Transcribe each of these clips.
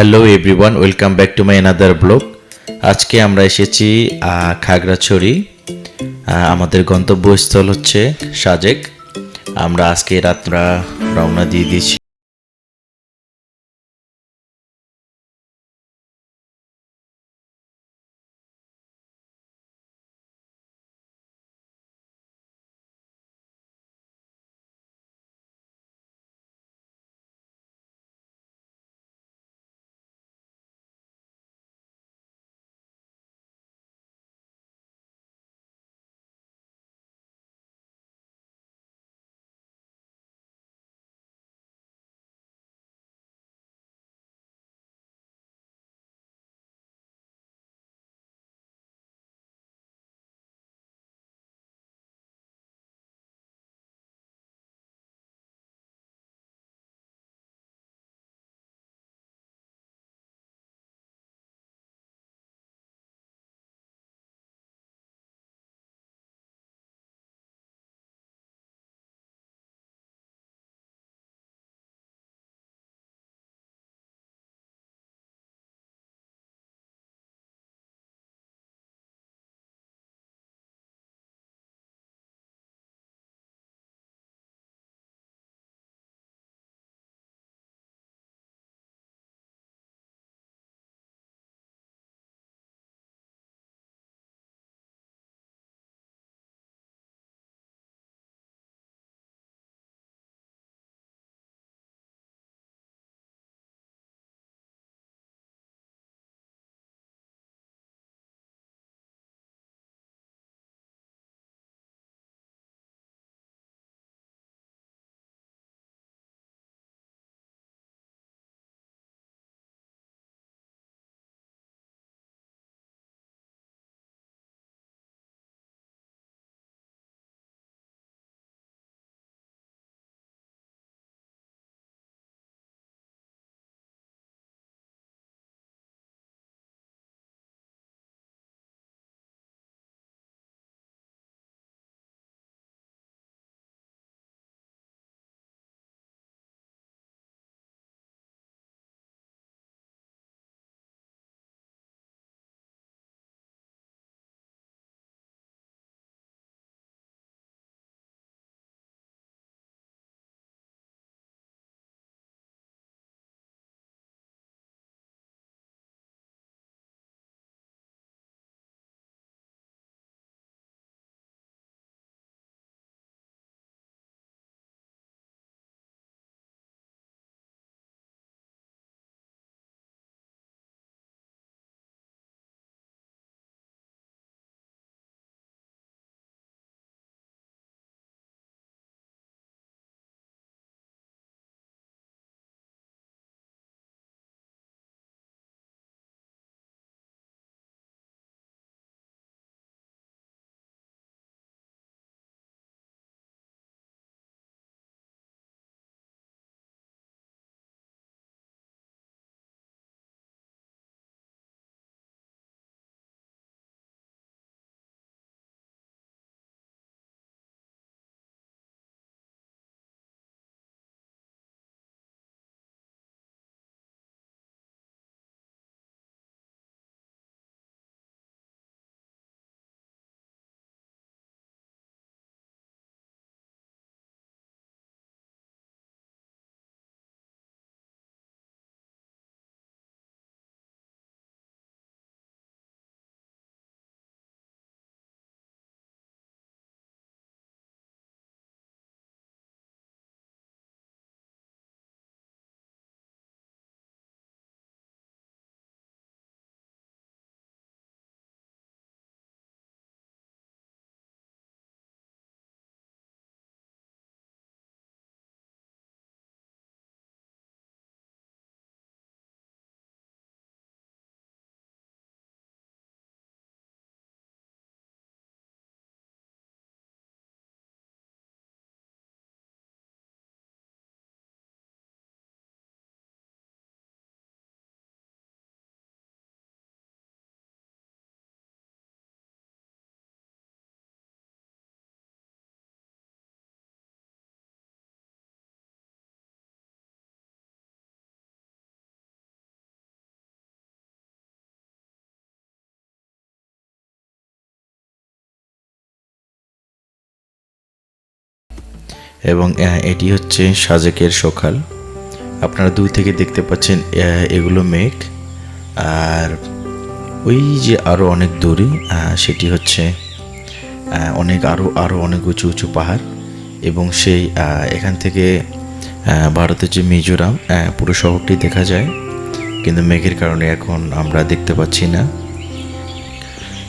Hello everyone welcome back to my another blog আজকে আমরা এসেছি খাগড়াছড়ি। আমাদের গন্তব্যস্থল হচ্ছে সাজেক। আমরা আজকে রাত্রা রওনা দিয়ে দিয়েছি। এবং এটি হচ্ছে সাজেকের সকাল। আপনারা দূর থেকে দেখতে পাচ্ছেন এগুলো মেঘ। আর ওই যে আরও অনেক দূরে সেটি হচ্ছে অনেক আরও আরও অনেক উঁচু উঁচু পাহাড়। এবং সেই এখান থেকে ভারতের যে মিজোরাম পুরো শহরটি দেখা যায়। কিন্তু মেঘের কারণে এখন আমরা দেখতে পাচ্ছি না।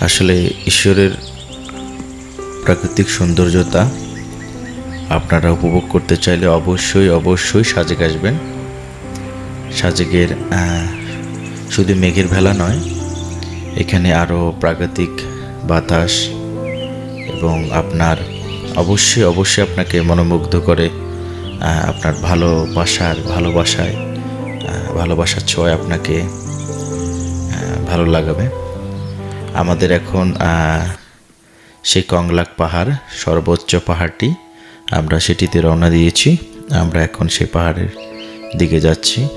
আসলে ঈশ্বরের প্রাকৃতিক সৌন্দর্যতা আপনারা উপভোগ করতে চাইলে অবশ্যই অবশ্যই সাজেক আসবেন। সাজেকের শুধু মেঘের ভেলা নয়, এখানে আরও প্রাকৃতিক বাতাস এবং আপনার অবশ্যই অবশ্যই আপনাকে মনোমুগ্ধ করে আপনার ভালোবাসার ভালোবাসায় ভালোবাসার ছোঁয় আপনাকে ভালো লাগাবে। আমাদের এখন সেই কংলাক পাহাড়, সর্বোচ্চ পাহাড়টি আমরা সেটিতে রওনা দিয়েছি। আমরা এখন সে পাহাড়ের দিকে যাচ্ছি।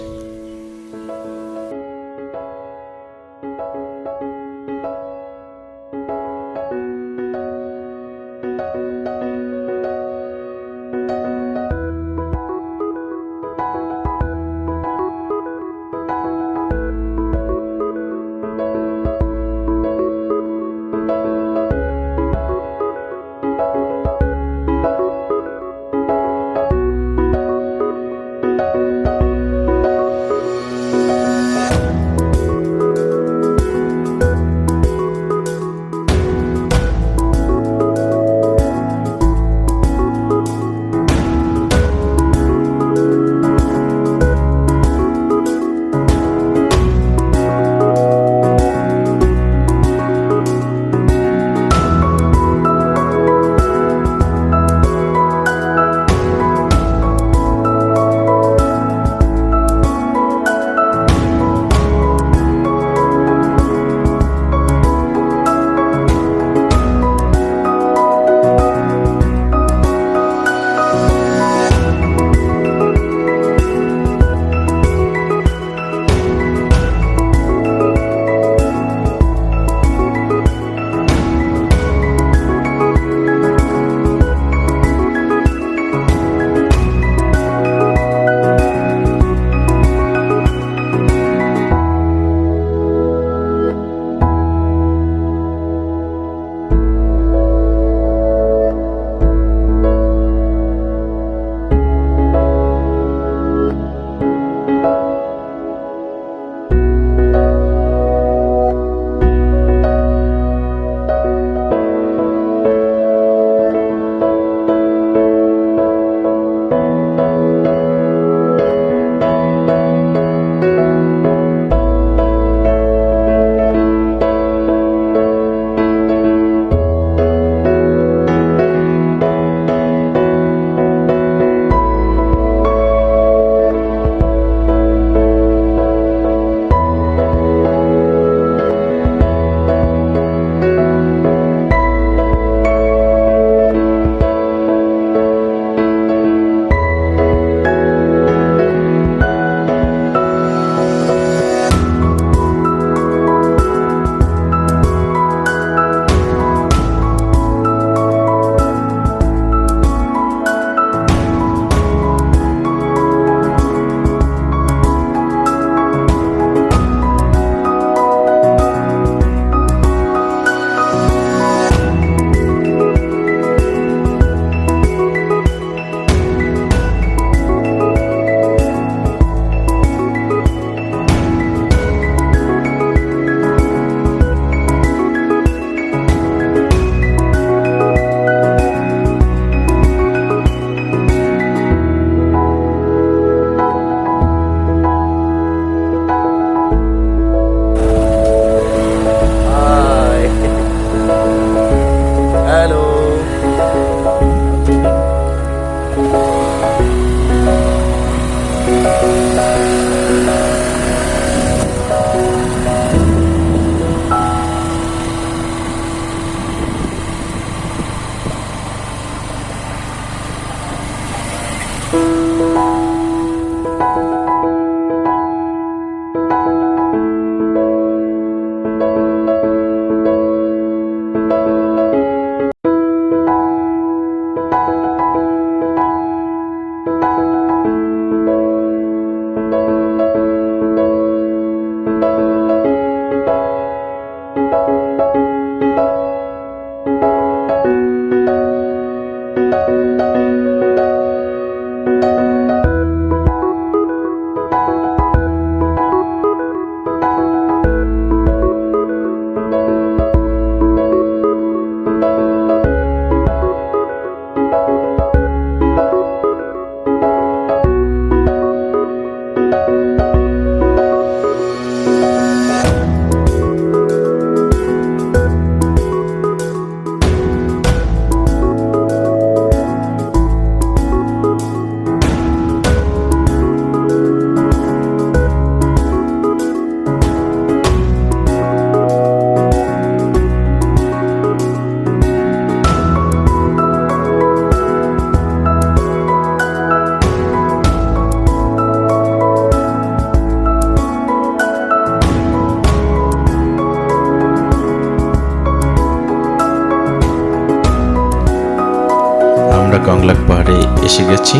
কংলাক পাহাড়ে এসে গেছি।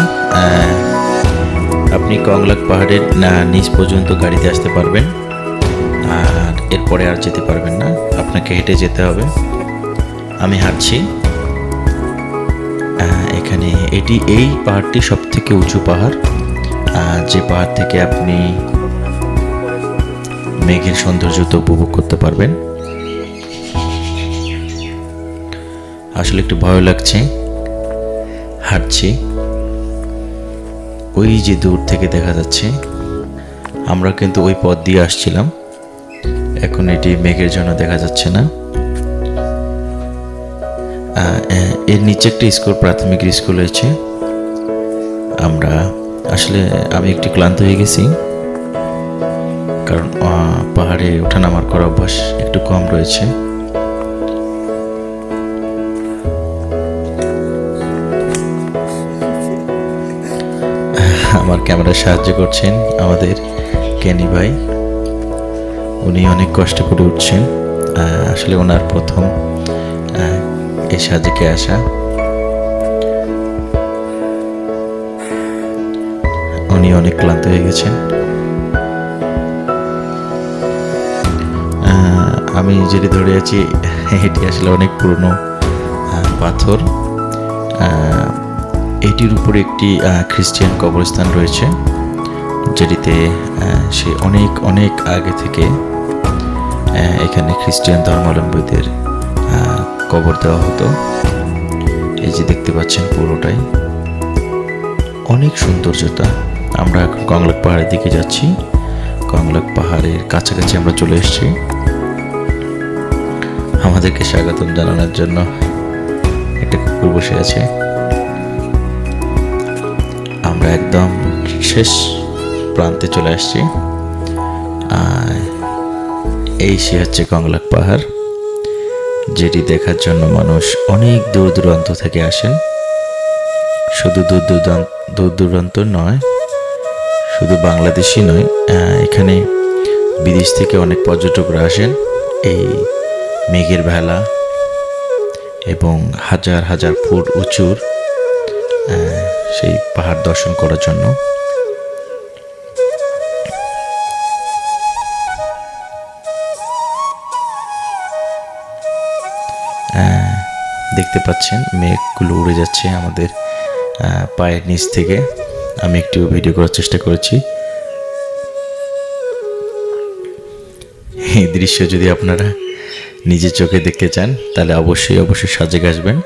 আপনি কংলাক পাহাড়ের নিচ পর্যন্ত গাড়িতে আসতে পারবেন। আর এরপরে আর যেতে পারবেন না। আপনাকে হেঁটে যেতে হবে। আমি হাঁটছি। এখানে এটি এই পাহাড়টি সব থেকে উঁচু পাহাড়। যে পাহাড় থেকে আপনি মেঘের সৌন্দর্যতা উপভোগ করতে পারবেন। আসলে একটু ভয় লাগছে। হাঁটছি। ওই যে দূর থেকে দেখা যাচ্ছে, আমরা কিন্তু ওই পথ দিয়ে আসছিলাম। এখন এটি মেঘের জন্য দেখা যাচ্ছে না। এর নিচে একটা স্কুল, প্রাথমিক স্কুল রয়েছে। আমরা আসলে, আমি একটু ক্লান্ত হয়ে গেছি। কারণ পাহাড়ে ওঠানামার করা অভ্যাস একটু কম রয়েছে। ক্যামেরা সাহায্য করছেন আমাদের ক্যানি ভাই। উনি অনেক কষ্ট করে উঠছেন। আসলে ওনার প্রথম এই সাজেকে আসা। উনি অনেক ক্লান্ত হয়ে গেছেন। আমি যেটি ধরে আছি, এটি আসলে অনেক পুরনো পাথর। এটির উপরে একটি আহ, খ্রিস্টান কবরস্থান রয়েছে যেটিতে সে অনেক অনেক আগে থেকে এখানে খ্রিস্টান ধর্মাবলম্বীদের কবর দেওয়া হতো। এই যে দেখতে পাচ্ছেন পুরোটাই। অনেক সৌন্দর্যতা। আমরা এখন কংলাক পাহাড়ের দিকে যাচ্ছি। কংলাক পাহাড়ের কাছাকাছি আমরা চলে এসেছি। আমাদেরকে স্বাগতম জানানোর জন্য একটা কুকুর বসে আছে। আমরা একদম শেষ প্রান্তে চলে আসছি। এই সে হচ্ছে কংলাক পাহাড়, যেটি দেখার জন্য মানুষ অনেক দূর দূরান্ত থেকে আসেন শুধু দূর দূরান্ত দূর দূরান্ত নয়, শুধু বাংলাদেশি নয় এখানে বিদেশ থেকে অনেক পর্যটকরা আসেন। এই মেঘের ভেলা এবং হাজার হাজার ফুট উঁচুর সেই পাহাড় দর্শন করার জন্য। আহ, দেখতে পাচ্ছেন মেঘগুলো উড়ে যাচ্ছে আমাদের পায়ের নিচ থেকে। আমি একটু ভিডিও করার চেষ্টা করেছি। এই দৃশ্য যদি আপনারা নিজের চোখে দেখতে চান তাহলে অবশ্যই অবশ্যই সাজেক আসবেন।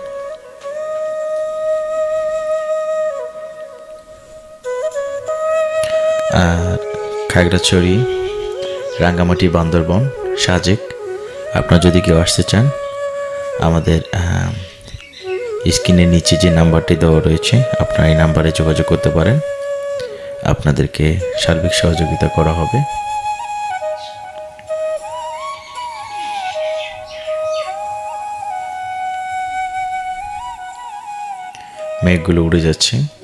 খাগড়াছড়ি, রাঙ্গামাটি, বান্দরবন, সাজেক। আপনারা যদি কেউ আসতে চান, আমাদের স্ক্রিনের নিচে যে নাম্বারটি দেওয়া রয়েছে, আপনারা এই নাম্বারে যোগাযোগ করতে পারেন। আপনাদেরকে সার্বিক সহযোগিতা করা হবে। মেঘগুলো উড়ে যাচ্ছে।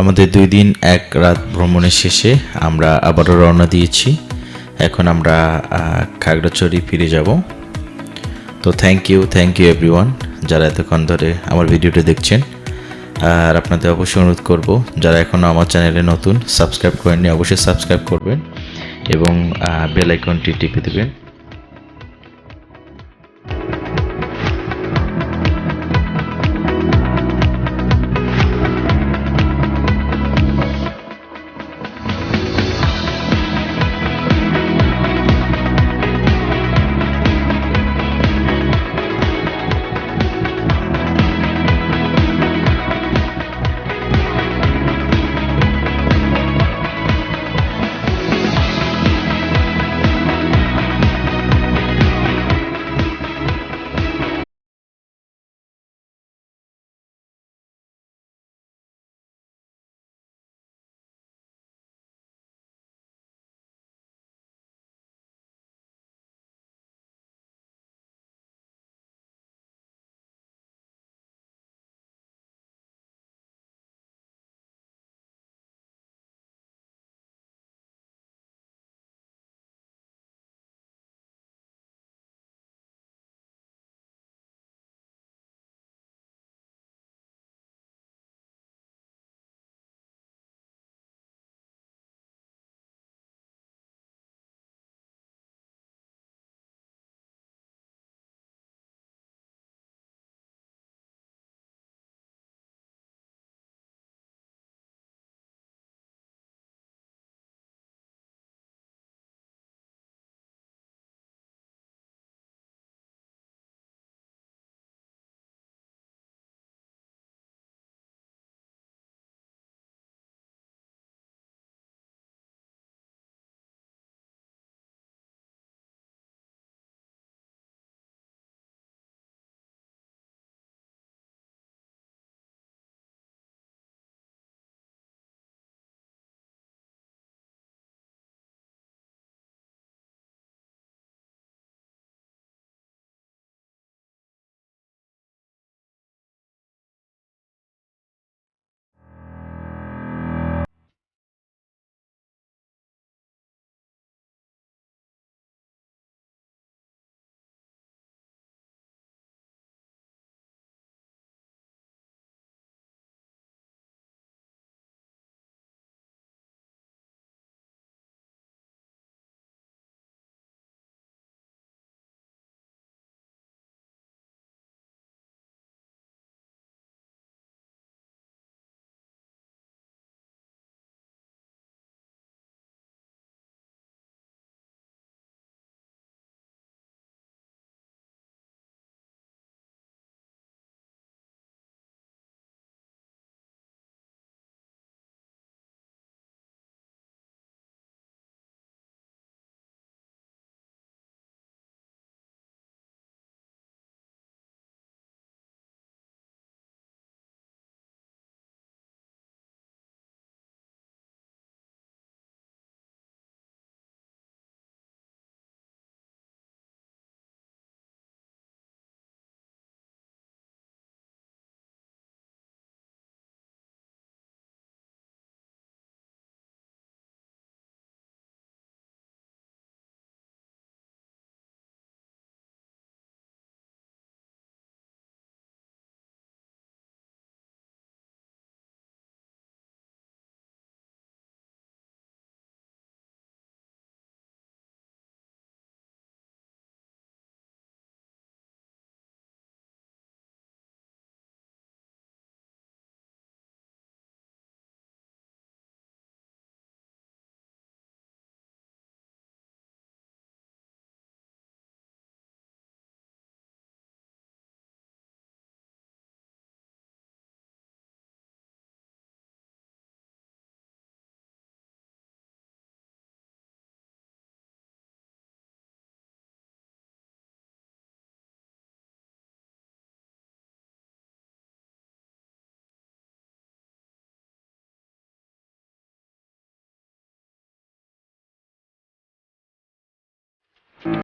আমাদের দুই দিন, এক রাত ভ্রমণের শেষে আমরা আবারও রওনা দিয়েছি। এখন আমরা খাগড়াছড়ি ফিরে যাব। তো thank you thank you everyone যারা এতক্ষণ ধরে আমার ভিডিওটা দেখছেন। আর আপনাদের অবশ্যই অনুরোধ করব, যারা এখনও আমার চ্যানেলে নতুন সাবস্ক্রাইব করেননি, অবশ্যই সাবস্ক্রাইব করবেন এবং বেল আইকনটি টিপে দেবেন।